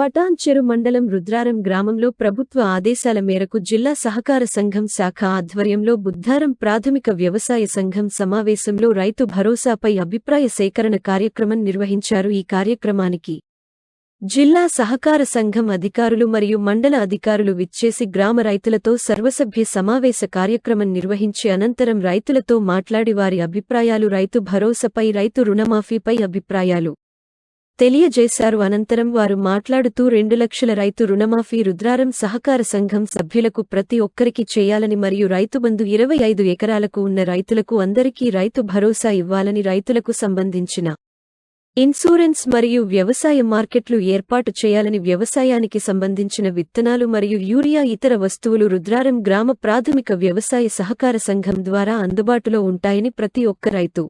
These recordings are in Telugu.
పటాన్చెరు మండలం రుద్రారం గ్రామంలో ప్రభుత్వ ఆదేశాల మేరకు జిల్లా సహకార సంఘం శాఖ ఆధ్వర్యంలో బుద్ధారం ప్రాథమిక వ్యవసాయ సంఘం సమావేశంలో రైతు భరోసాపై అభిప్రాయ సేకరణ కార్యక్రమం నిర్వహించారు ఈ కార్యక్రమానికి జిల్లా సహకార సంఘం అధికారులు మరియు మండల అధికారులు విచ్చేసి గ్రామ రైతులతో సర్వసభ్య సమావేశ కార్యక్రమం నిర్వహించి అనంతరం రైతులతో మాట్లాడి వారి అభిప్రాయాలు రైతు భరోసాపై రైతు రుణమాఫీపై అభిప్రాయాలు. తెలియజేశారు. అనంతరం వారు మాట్లాడుతూ రెండు లక్షల రైతు రుణమాఫీ రుద్రారం సహకార సంఘం సభ్యులకు ప్రతి ఒక్కరికి చేయాలని మరియు రైతుబంధు ఇరవై ఐదు ఎకరాలకు ఉన్న రైతులకు అందరికీ రైతు భరోసా ఇవ్వాలని రైతులకు సంబంధించిన ఇన్సూరెన్స్ మరియు వ్యవసాయ మార్కెట్లు ఏర్పాటు చేయాలని వ్యవసాయానికి సంబంధించిన విత్తనాలు మరియు యూరియా ఇతర వస్తువులు రుద్రారం గ్రామ ప్రాథమిక వ్యవసాయ సహకార సంఘం ద్వారా అందుబాటులో ఉంటాయని ప్రతి ఒక్క రైతు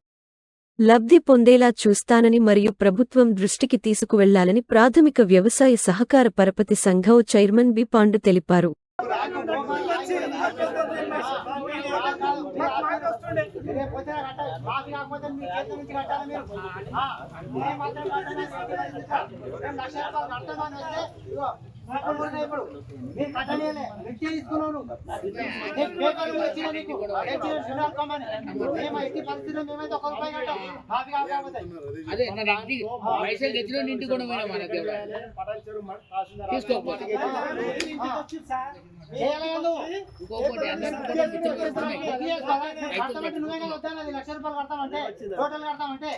లబ్ధి పొందేలా చూస్తానని మరియు ప్రభుత్వం దృష్టికి తీసుకువెళ్ళాలని ప్రాథమిక వ్యవసాయ సహకార పరపతి సంఘం చైర్మన్ బి. పాండు తెలిపారు. ఇంటి పైసలు తెచ్చిన ఇంటికి కూడా పోయినా మన తీసుకోకపోతే. ఇంకోటి? లక్ష రూపాయలు కడతామంటే టోటల్ కడతామంటే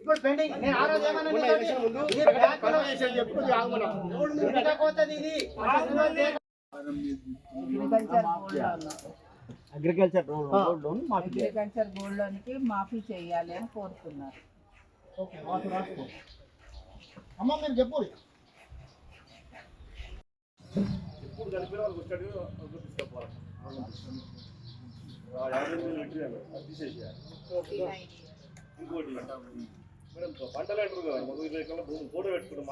ఇప్పుడు పెండింగ్ నేను ఆ రోజు ఏమన్నా నీతోటి? ఇది? బ్యాంకులో ఇంటికొత్తది ఇది అగ్రికల్చర్ లోన్ మాఫీ అగ్రికల్చర్ గోల్డ్ లోన్కి మాఫీ చేయాలి అని కోరుతున్నారు. అమ్మ మీరు చెప్పు ఇప్పుడు చనిపోయిన వాళ్ళకి వచ్చాడు తీసుకుపోవాలి. యాభై వేలు పెట్టినాను అది తీసేసేయాలి ఇంకోటి. మేడం పంటలు అంటారు కదా మొదటి భూమి ఫోటో పెట్టుకుంటాం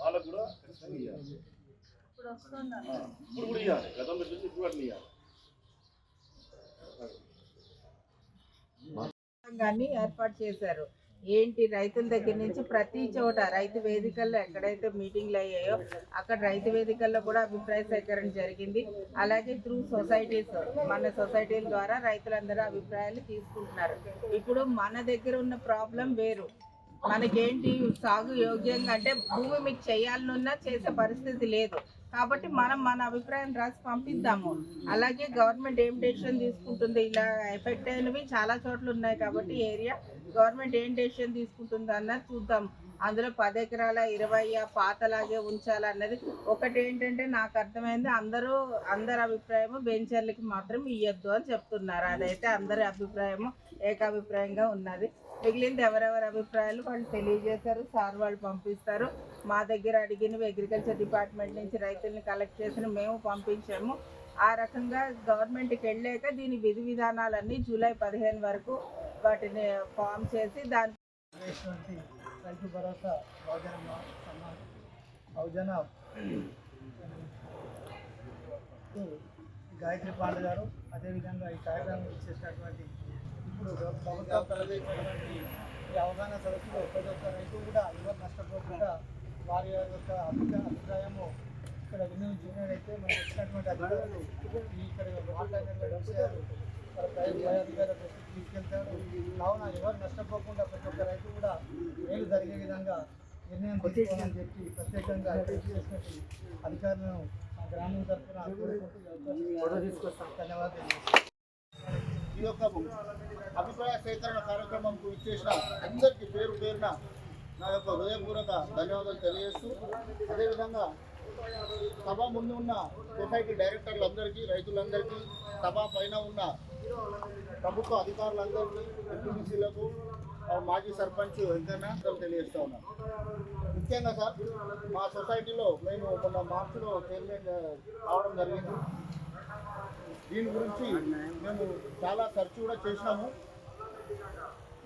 వాళ్ళకు కూడా ఖచ్చితంగా ఇవ్వాలి ఆ, ఇప్పుడు కూడా ఇవ్వాలి గతంలో చూసి ఇప్పుడు అట్లా ఇవ్వాలి సంఘాన్ని ఏర్పాటు చేశారు. ఏంటి రైతుల దగ్గర నుంచి ప్రతి చోట రైతు వేదికల్లో ఎక్కడైతే మీటింగ్లు అయ్యాయో అక్కడ రైతు వేదికల్లో కూడా అభిప్రాయ సేకరణ జరిగింది. అలాగే త్రూ సొసైటీస్ మన సొసైటీల ద్వారా రైతులందరూ అభిప్రాయాలు తీసుకుంటున్నారు. ఇప్పుడు మన దగ్గర ఉన్న ప్రాబ్లం వేరు. మనకేంటి సాగు యోగ్యంగా అంటే భూమి మీకు చేయాలనున్నా చేసే పరిస్థితి లేదు. కాబట్టి మనం మన అభిప్రాయం రాసి పంపిద్దాము. అలాగే గవర్నమెంట్ ఏం డెసిషన్ తీసుకుంటుంది? ఇలా ఎఫెక్ట్ అయినవి చాలా చోట్ల ఉన్నాయి కాబట్టి ఏరియా గవర్నమెంట్ ఏం డెసిషన్ తీసుకుంటుంది అన్నది చూద్దాం. అందులో పది ఎకరాల ఇరవై పాతలాగే ఉంచాలన్నది ఒకటి ఏంటంటే నాకు అర్థమైంది. అందరూ అందరి అభిప్రాయము బెంచర్లకి మాత్రం ఇయ్యొద్దు అని చెప్తున్నారు. అదైతే అందరి అభిప్రాయము ఏకాభిప్రాయంగా ఉన్నది. మిగిలింది ఎవరెవరి అభిప్రాయాలు వాళ్ళు తెలియజేశారు సార్ వాళ్ళు పంపిస్తారు. మా దగ్గర అడిగినవి అగ్రికల్చర్ డిపార్ట్మెంట్ నుంచి రైతుల్ని కలెక్ట్ చేసిన మేము పంపించాము. ఆ రకంగా గవర్నమెంట్కి వెళ్ళాక దీని విధి విధానాలన్నీ జూలై పదిహేను వరకు వాటిని ఫామ్ చేసి దాని రైతు భరోసా బహుజన మా- గాయత్రి పాండ గారు అదేవిధంగా ఈ కార్యక్రమం చేసినటువంటి ఇప్పుడు ప్రభుత్వం ప్రవేశించినటువంటి ఈ అవగాహన సదస్సులో ప్రతి ఒక్క రైతు కూడా ఎవరు నష్టపోకుండా వారి యొక్క అభిప్రాయము ఇక్కడ వినియోగించినట్లయితే మనకు వచ్చినటువంటి అధికారులు ఇక్కడ మాట్లాడినటువంటి విషయాలు దృష్టికి తీసుకెళ్తారు కావున ఎవరు నష్టపోకుండా ప్రతి ఒక్క రైతు కూడా మేలు జరిగే విధంగా నిర్ణయం తీసుకోవాలని చెప్పి ప్రత్యేకంగా చేసినట్టు అధికారులను మా గ్రామం తరఫున ధన్యవాదాలు ఈ యొక్క అభిప్రాయ సేకరణ కార్యక్రమంకు ఇచ్చేసిన అందరికీ పేరు పేరున నా యొక్క హృదయపూర్వక ధన్యవాదాలు తెలియజేస్తూ అదేవిధంగా సభ ముందు ఉన్న సొసైటీ డైరెక్టర్లందరికీ రైతులందరికీ సభ పైన ఉన్న ప్రభుత్వ అధికారులందరికీ ఎంపీటీసీలకు మాజీ సర్పంచ్ వెంకన్న తెలియజేస్తా ఉన్నాం ముఖ్యంగా సార్ మా సొసైటీలో మేము మొన్న మార్చిలో చైర్మన్ కావడం జరిగింది. దీని గురించి మేము చాలా ఖర్చు కూడా చేసినాము.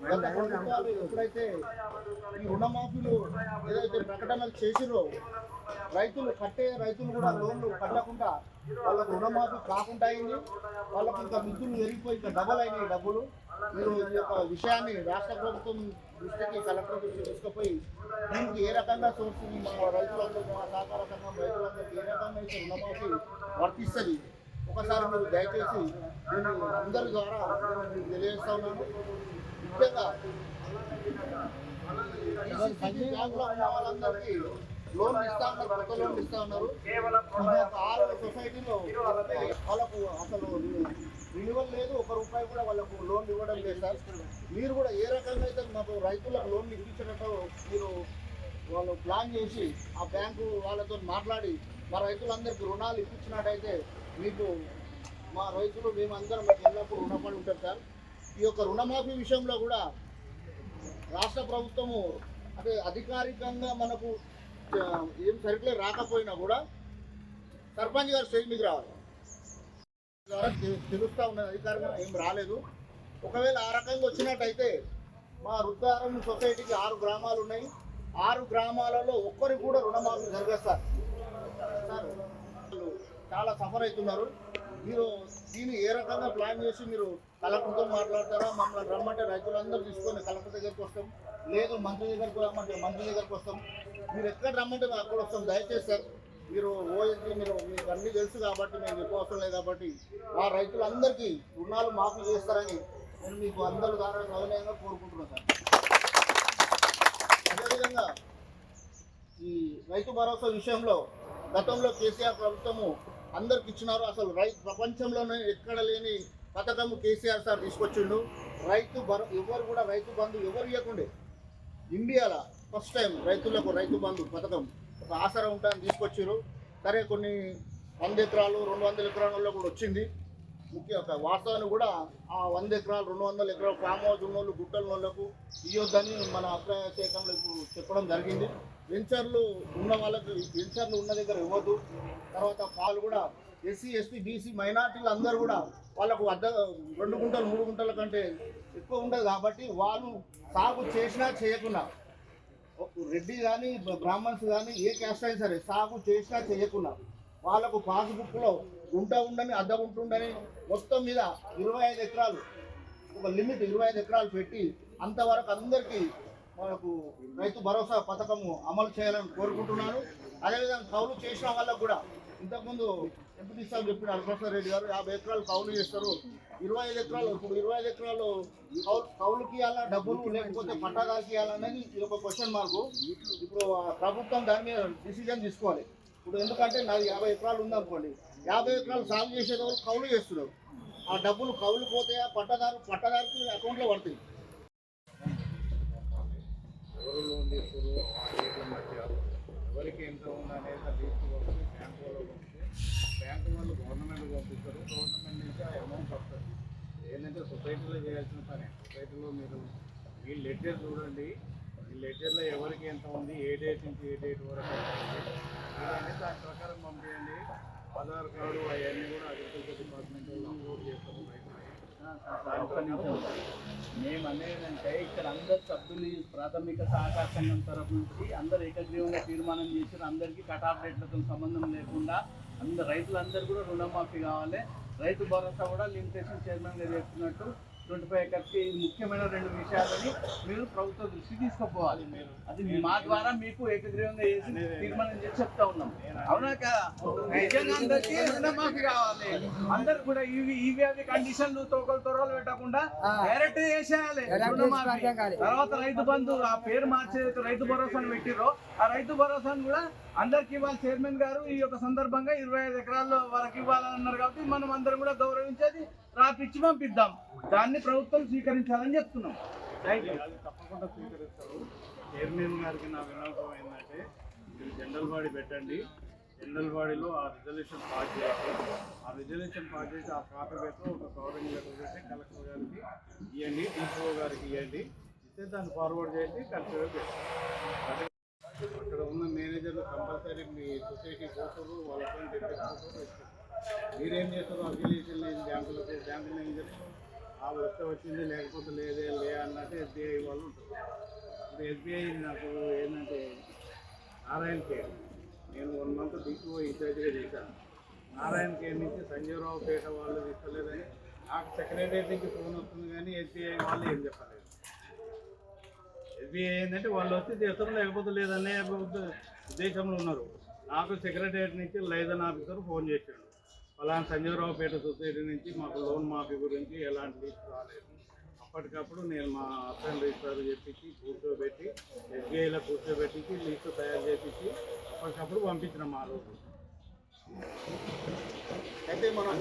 ఎప్పుడైతే ఈ రుణమాఫీలు ఏదైతే ప్రకటనలు చేసిరో రైతులు కట్టే రైతులు కూడా లోన్లు కట్టకుండా వాళ్ళకు రుణమాఫీ కాకుండా అయింది వాళ్ళకు ఇంకా మిత్రులు పెరిగిపోయి ఇంకా డబల్ అయినాయి డబ్బులు. మీరు ఈ యొక్క విషయాన్ని రాష్ట్ర ప్రభుత్వం దృష్టికి కలెక్టర్ దృష్టికి తీసుకుపోయి దీనికి ఏ రకంగా సోర్స్ మా రైతులందరూ మా సహకార సంఘం రైతులందరికీ ఏ రకంగా అయితే రుణమాఫీ వర్తిస్తుంది? ఒకసారి మీరు దయచేసి నేను అందరి ద్వారా తెలియజేస్తా ఉన్నాను ముఖ్యంగా వాళ్ళందరికీ లోన్ ఇస్తా ఉన్నారు కొత్త లోన్ ఇస్తా ఉన్నారు యొక్క ఆరు సొసైటీలో వాళ్ళకు అసలు రినివల్ లేదు ఒక రూపాయి కూడా వాళ్ళకు లోన్ ఇవ్వడం లేదు సార్. మీరు కూడా ఏ రకంగా అయితే మాకు రైతులకు లోన్ ఇప్పించినట్టు మీరు వాళ్ళు ప్లాన్ చేసి ఆ బ్యాంకు వాళ్ళతో మాట్లాడి మా రైతులందరికీ రుణాలు ఇప్పించినట్టయితే మీకు మా రైతులు మేమందరం మీకు ఎల్లప్పుడూ రుణపడి ఉంటారు సార్. ఈ యొక్క రుణమాఫీ విషయంలో కూడా రాష్ట్ర ప్రభుత్వము అంటే అధికారికంగా మనకు ఏం సరిగ్గా రాకపోయినా కూడా సర్పంచ్ గారు స్టేజ్ మీకు రావాలి. ద్వారా తెలుస్తూ ఉన్న అధికారికంగా ఏం రాలేదు. ఒకవేళ ఆ రకంగా వచ్చినట్టయితే మా వృద్ధారం సొసైటీకి ఆరు గ్రామాలు ఉన్నాయి. ఆరు గ్రామాలలో ఒక్కరికి కూడా రుణమాఫీ జరగదు సార్. చాలా సఫర్ అవుతున్నారు మీరు దీన్ని ఏ రకంగా ప్లాన్ చేసి మీరు కలెక్టర్తో మాట్లాడతారా? మమ్మల్ని రమ్మంటే రైతులందరూ తీసుకొని కలెక్టర్ దగ్గరికి వస్తాం. లేదు మంత్రి దగ్గరికి రమ్మంటే మంత్రి దగ్గరికి వస్తాం. మీరు ఎక్కడ రమ్మంటే మేము అక్కడ వస్తాం. దయచేసి సార్ మీరు ఓఎస్టీ మీరు మీకు అన్నీ తెలుసు కాబట్టి మేము అవసరం లేదు కాబట్టి ఆ రైతులందరికీ రుణాలు మాఫీ చేస్తారని నేను మీకు అందరి ద్వారా గౌరవంగా కోరుకుంటున్నాను సార్. అదేవిధంగా ఈ రైతు భరోసా విషయంలో గతంలో కేసీఆర్ ప్రభుత్వము అందరికి ఇచ్చినారు. అసలు రైతు ప్రపంచంలోనే ఎక్కడ లేని పథకము కేసీఆర్ సార్ తీసుకొచ్చిండు. రైతు భరో ఎవరు కూడా రైతు బంధు ఎవరు ఇవ్వకుండే ఇండియాలో ఫస్ట్ టైం రైతులకు రైతు బంధు పథకం ఒక ఆసరా ఉంటాయని తీసుకొచ్చారు సరే కొన్ని వంద ఎకరాలు రెండు వందల ఎకరాలలో కూడా వచ్చింది. ముఖ్య ఒక వాస్తవాన్ని కూడా ఆ వంద ఎకరాలు రెండు వందల ఎకరాలు ఫామ్ హౌస్ ఉన్న వాళ్ళు గుట్టల వాళ్ళకు ఇవ్వద్దని మన అభిప్రాయ శాఖంలో ఇప్పుడు చెప్పడం జరిగింది. వెంచర్లు ఉన్న వాళ్ళకి వెంచర్లు ఉన్న దగ్గర ఇవ్వద్దు. తర్వాత పాలు కూడా ఎస్సీ ఎస్టీ బీసీ మైనార్టీలు అందరూ కూడా వాళ్ళకు అర్ధ రెండు గుంటలు మూడు గుంటల కంటే ఎక్కువ ఉండదు కాబట్టి వాళ్ళు సాగు చేసినా చేయకున్నా రెడ్డి కానీ బ్రాహ్మణ్స్ కానీ ఏ క్యాస్ట్ అయినా సరే సాగు చేసినా చేయకున్నా వాళ్ళకు పాస్బుక్లో గుంట ఉండని అద్దె గుంట ఉండని మొత్తం మీద ఇరవై ఐదు ఎకరాలు ఒక లిమిట్ ఇరవై ఐదు ఎకరాలు పెట్టి అంతవరకు అందరికీ మనకు రైతు భరోసా పథకము అమలు చేయాలని కోరుకుంటున్నాను అదేవిధంగా కౌలు చేసిన వాళ్ళకు కూడా ఇంతకుముందు ఎంపీ సార్ చెప్పిన అల్పేశ్వర రెడ్డి గారు యాభై ఎకరాలు కౌలు చేస్తారు. ఇరవై ఐదు ఎకరాలు ఇప్పుడు ఇరవై ఐదు ఎకరాలు కౌలు కౌలుకి ఇవ్వాలా డబ్బులు లేకపోతే పట్టాదారికి ఇవ్వాలనేది ఇది ఒక క్వశ్చన్ మార్కు ఇప్పుడు ప్రభుత్వం దాని మీద డిసిజన్ తీసుకోవాలి. ఇప్పుడు ఎందుకంటే నాది యాభై ఎకరాలు ఉందనుకోండి యాభై ఎకరాలు సాగు చేసేటప్పుడు కౌలు చేస్తున్నారు. ఆ డబ్బులు కౌలు పోతాయా? పట్టదారు పట్టదారికి అకౌంట్లో పడతాయి. ఎవరు లోన్ తీసుకోరు రేట్ల మధ్య ఎవరికి ఎంత ఉంది అనేది లిస్ట్ పంపి బ్యాంకు వాళ్ళు పంపితే బ్యాంకు వాళ్ళు గవర్నమెంట్ పంపిస్తారు. గవర్నమెంట్ నుంచి ఆ అమౌంట్ వస్తుంది. ఏంటంటే సొసైటీలో చేయాల్సిన పని. సొసైటీలో మీరు ఈ లెటర్ చూడండి. ఈ లెటర్లో ఎవరికి ఎంత ఉంది ఏ డేట్ నుంచి ఏ డేట్ వరకు దాని ప్రకారం పంపించండి ఆధార్ కార్డు అవన్నీ కూడా అగ్రికల్చర్ డిపార్ట్మెంట్ వాళ్ళు అప్లోడ్ చేస్తారు. మేము అనేదంటే ఇక్కడ అందరు సభ్యులు ప్రాథమిక సహకార సంఘం తరపు నుంచి అందరు ఏకగ్రీవంగా తీర్మానం చేశారు అందరికీ కటాఫ్ రేట్లతో సంబంధం లేకుండా అందరు రైతులందరూ కూడా రుణమాఫీ కావాలి. రైతు భరోసా కూడా లిమిటేషన్ చైర్మన్ గారు చెప్తున్నట్టు ట్వంటీ ఫైవ్ ఎకర్స్కి ఇది ముఖ్యమైన రెండు విషయాలని మీరు ప్రభుత్వ దృష్టి తీసుకుపోవాలి అది మా ద్వారా మీకు ఏకగ్రీవంగా చేసి తీర్మానం చేసి చెప్తా ఉన్నాం. అవునా రుణమాఫీ కావాలి. అందరు కూడా ఇవి ఇవి అవి కండిషన్లు తోకలు తొరలు పెట్టకుండా డైరెక్ట్ చేసేయాలి. రుణమాఫీ. తర్వాత రైతు బంధు ఆ పేరు మార్చే రైతు భరోసాను పెట్టిరో ఆ రైతు భరోసాను కూడా అందరికి ఇవ్వాలి చైర్మన్ గారు ఈ యొక్క సందర్భంగా ఇరవై ఐదు ఎకరాల వరకు ఇవ్వాలన్నారు కాబట్టి మనం అందరం కూడా గౌరవించేది రాపిచ్చి పంపిద్దాం. దాన్ని ప్రభుత్వం స్వీకరించాలని చెప్తున్నాం. థ్యాంక్ తప్పకుండా స్వీకరిస్తారు. చైర్మన్ గారికి నా విన్నపం ఏంటంటే మీరు జనరల్ బాడీ పెట్టండి. జనరల్ బాడీలో ఆ రిజల్యూషన్ పాస్ చేయండి. ఆ రిజల్యూషన్ పాస్ చేసి ఆ కాపీ పెట్టి ఒక గవర్నమెంట్ గారికి పెట్టి కలెక్టర్ గారికి ఇవ్వండి డిఓ గారికి ఇవ్వండి. ఇస్తే దాన్ని ఫార్వర్డ్ చేసి కలెక్టర్ గారికి అక్కడ ఉన్న మేనేజర్లు కంపల్సరీ మీ సొసైటీ పోతారు వాళ్ళ తెప్పించుకుంటారు మీరేం చేస్తారు అఫిలియేషన్ లేని బ్యాంకులకు బ్యాంకు ఏం చెప్తారు ఆ వస్తే వచ్చింది లేకపోతే లేదే లే అన్నట్టు ఎస్బీఐ వాళ్ళు ఉంటారు. ఇప్పుడు ఎస్బీఐ నాకు ఏంటంటే నారాయణ కేర్ నేను వన్ మంత్ డిపో ఇన్ఛార్జ్గా చేశాను. నారాయణ కేర్ నుంచి సంజీవరావు పేట వాళ్ళు ఇస్తలేదని నాకు సెక్రటరీ నుంచి ఫోన్ వస్తుంది కానీ ఎస్బీఐ వాళ్ళు ఏం చెప్పలేదు. ఎస్బీఐ ఏంటంటే వాళ్ళు వస్తే చేస్తారు లేకపోతే లేదనే ఉద్ద- ఉద్దేశంలో ఉన్నారు. నాకు సెక్రటరియట్ నుంచి లైజన్ ఆఫీసర్ ఫోన్ చేశాడు. ఫలానా సంజీవరావుపేట సొసైటీ నుంచి మాకు లోన్ మాఫీ గురించి ఎలాంటి లిస్ట్ రాలేదు. అప్పటికప్పుడు నేను మా అసెంబ్లీ రిజిస్టర్ చెప్పించి కూర్చోబెట్టి ఎస్బీఐలో కూర్చోబెట్టించి లిస్టు తయారు చేపించి అప్పటికప్పుడు పంపించిన మా రోజు. అయితే మనం